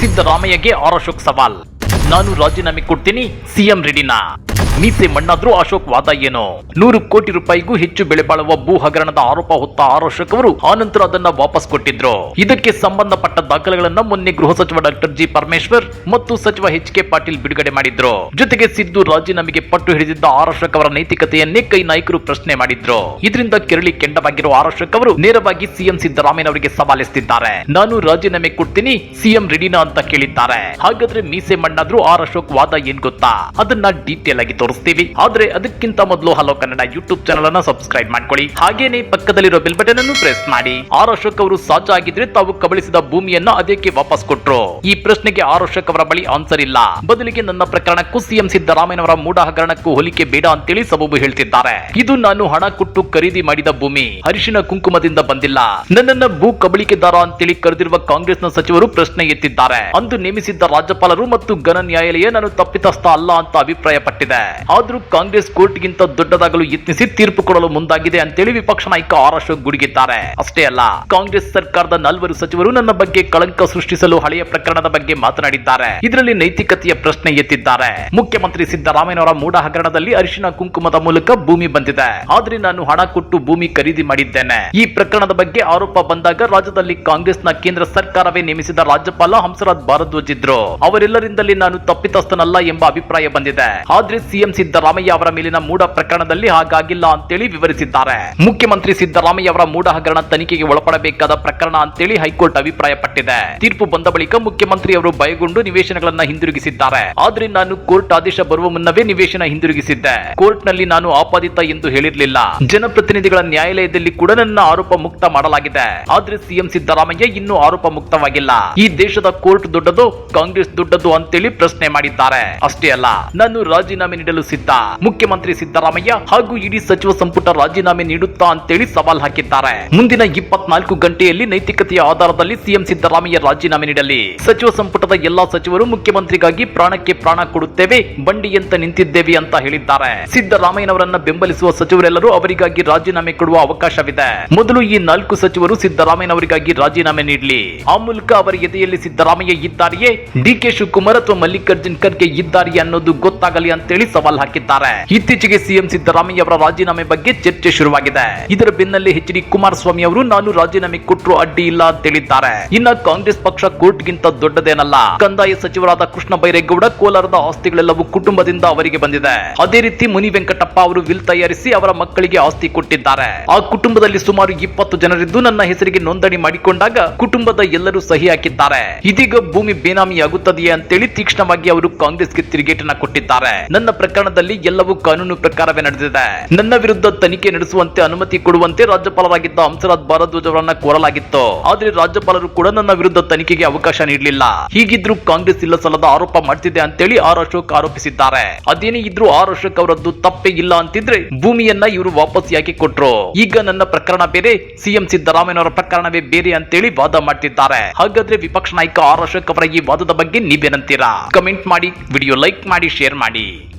ಸಿದ್ದರಾಮಯ್ಯಗೆ R Ashok ಸವಾಲ್. ನಾನು ರಾಜೀನಾಮೆ ಕೊಡ್ತೀನಿ ಸಿಎಂ ರೆಡಿನಾ? ಮೀಸೆ ಮಣ್ಣಾದ್ರೂ ಅಶೋಕ್ ವಾದ ಏನು? ನೂರು ಕೋಟಿ ರೂಪಾಯಿಗೂ ಹೆಚ್ಚು ಬೆಲೆ ಬಾಳುವ ಭೂ ಹಗರಣದ ಆರೋಪ ಹೊತ್ತ ಆರ್ ಅಶೋಕ್ ಅವರು ಆನಂತರ ಅದನ್ನ ವಾಪಸ್ ಕೊಟ್ಟಿದ್ರು. ಇದಕ್ಕೆ ಸಂಬಂಧಪಟ್ಟ ದಾಖಲೆಗಳನ್ನ ಮೊನ್ನೆ ಗೃಹ ಸಚಿವ ಡಾಕ್ಟರ್ ಜಿ ಪರಮೇಶ್ವರ್ ಮತ್ತು ಸಚಿವ ಎಚ್ ಕೆ ಪಾಟೀಲ್ ಬಿಡುಗಡೆ ಮಾಡಿದ್ರು. ಜೊತೆಗೆ ಸಿದ್ದು ರಾಜೀನಾಮೆಗೆ ಪಟ್ಟು ಹಿಡಿದಿದ್ದ ಆರ್ ಅಶೋಕ್ ಅವರ ನೈತಿಕತೆಯನ್ನೇ ಕೈ ನಾಯಕರು ಪ್ರಶ್ನೆ ಮಾಡಿದ್ರು. ಇದರಿಂದ ಕೆರಳಿ ಕೆಂಡವಾಗಿರುವ ಆರ್ ಅಶೋಕ್ ಅವರು ನೇರವಾಗಿ ಸಿಎಂ ಸಿದ್ದರಾಮಯ್ಯ ಅವರಿಗೆ ಸವಾಲೆಸ್ತಿದ್ದಾರೆ. ನಾನು ರಾಜೀನಾಮೆ ಕೊಡ್ತೀನಿ, ಸಿಎಂ ರೆಡಿನಾ ಅಂತ ಕೇಳಿದ್ದಾರೆ. ಹಾಗಾದ್ರೆ ಮೀಸೆ ಮಣ್ಣಾದ್ರೂ ಆರ್ ಅಶೋಕ್ ವಾದ ಏನ್ ಗೊತ್ತಾ? ಅದನ್ನ ಡೀಟೇಲ್ ಆಗಿ ತೋರಿಸ್ತೀವಿ. ಆದ್ರೆ ಅದಕ್ಕಿಂತ ಮೊದಲು ಹಲೋ ಕನ್ನಡ ಯೂಟ್ಯೂಬ್ ಚಾನಲ್ ಅನ್ನ ಸಬ್ಸ್ಕ್ರೈಬ್ ಮಾಡ್ಕೊಳ್ಳಿ. ಹಾಗೇನೆ ಪಕ್ಕದಲ್ಲಿರೋ ಬೆಲ್ ಬಟನ್ ಅನ್ನು ಪ್ರೆಸ್ ಮಾಡಿ. ಆರ್ ಅಶೋಕ್ ಅವರು ಸಾಚ ಆಗಿದ್ರೆ ತಾವು ಕಬಳಿಸಿದ ಭೂಮಿಯನ್ನ ಅದಕ್ಕೆ ವಾಪಸ್ ಕೊಟ್ರು. ಈ ಪ್ರಶ್ನೆಗೆ ಆರ್ ಅಶೋಕ್ ಅವರ ಬಳಿ ಆನ್ಸರ್ ಇಲ್ಲ. ಬದಲಿಗೆ ನನ್ನ ಪ್ರಕರಣಕ್ಕೂ ಸಿಎಂ ಸಿದ್ದರಾಮಯ್ಯನವರ ಮೂಢ ಹಗರಣಕ್ಕೂ ಹೋಲಿಕೆ ಬೇಡ ಅಂತೇಳಿ ಸಬೂಬು ಹೇಳ್ತಿದ್ದಾರೆ. ಇದು ನಾನು ಹಣ ಕೊಟ್ಟು ಖರೀದಿ ಮಾಡಿದ ಭೂಮಿ. ಅರಿಶಿನ ಕುಂಕುಮದಿಂದ ಬಂದಿಲ್ಲ. ನನ್ನನ್ನ ಭೂ ಕಬಳಿಕೆದಾರ ಅಂತೇಳಿ ಕರೆದಿರುವ ಕಾಂಗ್ರೆಸ್ನ ಸಚಿವರು ಪ್ರಶ್ನೆ ಎತ್ತಿದ್ದಾರೆ. ಅಂದು ನೇಮಿಸಿದ್ದ ರಾಜ್ಯಪಾಲರು ಮತ್ತು ಘನ ನ್ಯಾಯಾಲಯ ನಾನು ತಪ್ಪಿತಸ್ಥ ಅಲ್ಲ ಅಂತ ಅಭಿಪ್ರಾಯಪಟ್ಟಿದೆ. ಆದ್ರೂ ಕಾಂಗ್ರೆಸ್ ಕೋರ್ಟ್ಗಿಂತ ದೊಡ್ಡದಾಗಲು ಯತ್ನಿಸಿ ತೀರ್ಪು ಕೊಡಲು ಮುಂದಾಗಿದೆ ಅಂತೇಳಿ ವಿಪಕ್ಷ ನಾಯಕ ಆರ್ ಅಶೋಕ್ ಗುಡುಗಿದ್ದಾರೆ. ಅಷ್ಟೇ ಅಲ್ಲ, ಕಾಂಗ್ರೆಸ್ ಸರ್ಕಾರದ ನಾಲ್ವರು ಸಚಿವರು ನನ್ನ ಬಗ್ಗೆ ಕಳಂಕ ಸೃಷ್ಟಿಸಲು ಹಳೆಯ ಪ್ರಕರಣದ ಬಗ್ಗೆ ಮಾತನಾಡಿದ್ದಾರೆ. ಇದರಲ್ಲಿ ನೈತಿಕತೆಯ ಪ್ರಶ್ನೆ ಎತ್ತಿದ್ದಾರೆ. ಮುಖ್ಯಮಂತ್ರಿ ಸಿದ್ದರಾಮಯ್ಯನವರ ಮೂಡ ಹಗರಣದಲ್ಲಿ ಅರಿಶಿನ ಕುಂಕುಮದ ಮೂಲಕ ಭೂಮಿ ಬಂದಿದೆ. ಆದ್ರೆ ನಾನು ಹಣ ಕೊಟ್ಟು ಭೂಮಿ ಖರೀದಿ ಮಾಡಿದ್ದೇನೆ. ಈ ಪ್ರಕರಣದ ಬಗ್ಗೆ ಆರೋಪ ಬಂದಾಗ ರಾಜ್ಯದಲ್ಲಿ ಕಾಂಗ್ರೆಸ್ನ ಕೇಂದ್ರ ಸರ್ಕಾರವೇ ನೇಮಿಸಿದ ರಾಜ್ಯಪಾಲ ಹಂಸರಾಜ್ ಭಾರದ್ವಾಜ್ ಇದ್ರು. ಅವರೆಲ್ಲರಿಂದಲೇ ನಾನು ತಪ್ಪಿತಸ್ಥನಲ್ಲ ಎಂಬ ಅಭಿಪ್ರಾಯ ಬಂದಿದೆ. ಆದ್ರೆ ಸಿಎಂ ಸಿದ್ದರಾಮಯ್ಯ ಅವರ ಮೇಲಿನ ಮೂಢ ಪ್ರಕರಣದಲ್ಲಿ ಹಾಗಾಗಿಲ್ಲ ಅಂತೇಳಿ ವಿವರಿಸಿದ್ದಾರೆ. ಮುಖ್ಯಮಂತ್ರಿ ಸಿದ್ದರಾಮಯ್ಯ ಅವರ ಮೂಢ ಹಗರಣ ತನಿಖೆಗೆ ಒಳಪಡಬೇಕಾದ ಪ್ರಕರಣ ಅಂತೇಳಿ ಹೈಕೋರ್ಟ್ ಅಭಿಪ್ರಾಯಪಟ್ಟಿದೆ. ತೀರ್ಪು ಬಂದ ಬಳಿಕ ಮುಖ್ಯಮಂತ್ರಿ ಅವರು ಭಯಗೊಂಡು ನಿವೇಶನಗಳನ್ನ ಹಿಂದಿರುಗಿಸಿದ್ದಾರೆ. ಆದ್ರೆ ನಾನು ಕೋರ್ಟ್ ಆದೇಶ ಬರುವ ಮುನ್ನವೇ ನಿವೇಶನ ಹಿಂದಿರುಗಿಸಿದ್ದೆ. ಕೋರ್ಟ್ನಲ್ಲಿ ನಾನು ಆಪಾದಿತ ಎಂದು ಹೇಳಿರಲಿಲ್ಲ. ಜನಪ್ರತಿನಿಧಿಗಳ ನ್ಯಾಯಾಲಯದಲ್ಲಿ ಕೂಡ ನನ್ನ ಆರೋಪ ಮುಕ್ತ ಮಾಡಲಾಗಿದೆ. ಆದ್ರೆ ಸಿಎಂ ಸಿದ್ದರಾಮಯ್ಯ ಇನ್ನೂ ಆರೋಪ ಮುಕ್ತವಾಗಿಲ್ಲ. ಈ ದೇಶದ ಕೋರ್ಟ್ ದೊಡ್ಡದು, ಕಾಂಗ್ರೆಸ್ ದೊಡ್ಡದು ಅಂತೇಳಿ ಪ್ರಶ್ನೆ ಮಾಡಿದ್ದಾರೆ. ಅಷ್ಟೇ ಅಲ್ಲ, ನಾನು ರಾಜೀನಾಮೆ ನೀಡಲು ಸಿದ್ಧ ಮುಖ್ಯಮಂತ್ರಿ ಸಿದ್ದರಾಮಯ್ಯ ಹಾಗೂ ಇಡೀ ಸಚಿವ ಸಂಪುಟ ರಾಜೀನಾಮೆ ನೀಡುತ್ತಾ ಅಂತೇಳಿ ಸವಾಲ್ ಹಾಕಿದ್ದಾರೆ. ಮುಂದಿನ ಇಪ್ಪತ್ನಾಲ್ಕು ಗಂಟೆಯಲ್ಲಿ ನೈತಿಕತೆಯ ಆಧಾರದಲ್ಲಿ ಸಿಎಂ ಸಿದ್ದರಾಮಯ್ಯ ರಾಜೀನಾಮೆ ನೀಡಲಿ. ಸಚಿವ ಸಂಪುಟದ ಎಲ್ಲಾ ಸಚಿವರು ಮುಖ್ಯಮಂತ್ರಿಗಾಗಿ ಪ್ರಾಣಕ್ಕೆ ಪ್ರಾಣ ಕೊಡುತ್ತೇವೆ, ಬಂಡಿ ಅಂತ ನಿಂತಿದ್ದೇವೆ ಅಂತ ಹೇಳಿದ್ದಾರೆ. ಸಿದ್ದರಾಮಯ್ಯನವರನ್ನ ಬೆಂಬಲಿಸುವ ಸಚಿವರೆಲ್ಲರೂ ಅವರಿಗಾಗಿ ರಾಜೀನಾಮೆ ಕೊಡುವ ಅವಕಾಶವಿದೆ. ಮೊದಲು ಈ ನಾಲ್ಕು ಸಚಿವರು ಸಿದ್ದರಾಮಯ್ಯನವರಿಗಾಗಿ ರಾಜೀನಾಮೆ ನೀಡಲಿ. ಆ ಮೂಲಕ ಅವರ ಎದೆಯಲ್ಲಿ ಸಿದ್ದರಾಮಯ್ಯ ಇದ್ದಾರೆಯೇ? ಡಿಕೆ ಶಿವಕುಮಾರ್ ಅಥವಾ ಮಲ್ಲಿಕಾರ್ಜುನ್ ಖರ್ಗೆ ಇದ್ದಾರೆಯೇ ಅನ್ನೋದು ಗೊತ್ತಾಗಲಿ ಅಂತೇಳಿ ಸವಾಲ್ ಹಾಕಿದ್ದಾರೆ. ಇತ್ತೀಚೆಗೆ ಸಿಎಂ ಸಿದ್ದರಾಮಯ್ಯ ಅವರ ರಾಜೀನಾಮೆ ಬಗ್ಗೆ ಚರ್ಚೆ ಶುರುವಾಗಿದೆ. ಇದರ ಬೆನ್ನಲ್ಲೇ ಎಚ್ ಡಿ ಕುಮಾರಸ್ವಾಮಿ ಅವರು, ನಾನು ರಾಜೀನಾಮೆ ಕೊಟ್ಟರು ಅಡ್ಡಿ ಇಲ್ಲ ಅಂತ ಹೇಳಿದ್ದಾರೆ. ಇನ್ನ ಕಾಂಗ್ರೆಸ್ ಪಕ್ಷ ಕೋರ್ಟ್ ಗಿಂತ ದೊಡ್ಡದೇನಲ್ಲ. ಕಂದಾಯ ಸಚಿವರಾದ ಕೃಷ್ಣ ಬೈರೇಗೌಡ, ಕೋಲಾರದ ಆಸ್ತಿಗಳೆಲ್ಲವೂ ಕುಟುಂಬದಿಂದ ಅವರಿಗೆ ಬಂದಿದೆ. ಅದೇ ರೀತಿ ಮುನಿ ವೆಂಕಟಪ್ಪ ಅವರು ವಿಲ್ ತಯಾರಿಸಿ ಅವರ ಮಕ್ಕಳಿಗೆ ಆಸ್ತಿ ಕೊಟ್ಟಿದ್ದಾರೆ. ಆ ಕುಟುಂಬದಲ್ಲಿ ಸುಮಾರು ಇಪ್ಪತ್ತು ಜನರಿದ್ದು ನನ್ನ ಹೆಸರಿಗೆ ನೋಂದಣಿ ಮಾಡಿಕೊಂಡಾಗ ಕುಟುಂಬದ ಎಲ್ಲರೂ ಸಹಿ ಹಾಕಿದ್ದಾರೆ. ಇದೀಗ ಭೂಮಿ ಬೇನಾಮಿ ಆಗುತ್ತದೆಯೇ ಅಂತೇಳಿ ತೀಕ್ಷ್ಣವಾಗಿ ಅವರು ಕಾಂಗ್ರೆಸ್ಗೆ ತಿರುಗೇಟನ್ನ ಕೊಟ್ಟಿದ್ದಾರೆ. ನನ್ನ ಪ್ರಕರಣದಲ್ಲಿ ಎಲ್ಲವೂ ಕಾನೂನು ಪ್ರಕಾರವೇ ನಡೆದಿದೆ. ನನ್ನ ವಿರುದ್ಧ ತನಿಖೆ ನಡೆಸುವಂತೆ ಅನುಮತಿ ಕೊಡುವಂತೆ ರಾಜ್ಯಪಾಲರಾಗಿದ್ದ ಹಂಸರಾಜ್ ಭಾರದ್ವಾಜ್ ಅವರನ್ನ ಕೋರಲಾಗಿತ್ತು. ಆದ್ರೆ ರಾಜ್ಯಪಾಲರು ಕೂಡ ನನ್ನ ವಿರುದ್ಧ ತನಿಖೆಗೆ ಅವಕಾಶ ನೀಡಲಿಲ್ಲ. ಹೀಗಿದ್ರು ಕಾಂಗ್ರೆಸ್ ಇಲ್ಲ ಸಲ್ಲದ ಆರೋಪ ಮಾಡ್ತಿದೆ ಅಂತೇಳಿ ಆರ್ ಅಶೋಕ್ ಆರೋಪಿಸಿದ್ದಾರೆ. ಅದೇನೇ ಇದ್ರು ಆರ್ ಅಶೋಕ್ ಅವರದ್ದು ತಪ್ಪೇ ಇಲ್ಲ ಅಂತಿದ್ರೆ ಭೂಮಿಯನ್ನ ಇವರು ವಾಪಸ್ ಯಾಕೆ ಕೊಟ್ರು. ಈಗ ನನ್ನ ಪ್ರಕರಣ ಬೇರೆ, ಸಿಎಂ ಸಿದ್ದರಾಮಯ್ಯನವರ ಪ್ರಕರಣವೇ ಬೇರೆ ಅಂತೇಳಿ ವಾದ ಮಾಡ್ತಿದ್ದಾರೆ. ಹಾಗಾದ್ರೆ ವಿಪಕ್ಷ ನಾಯಕ ಆರ್ ಅಶೋಕ್ ಅವರ ಈ ವಾದದ ಬಗ್ಗೆ ನೀವೇನಂತೀರಾ? ಕಮೆಂಟ್ ಮಾಡಿ, ವಿಡಿಯೋ ಲೈಕ್ ಮಾಡಿ, ಶೇರ್ ಮಾಡಿ.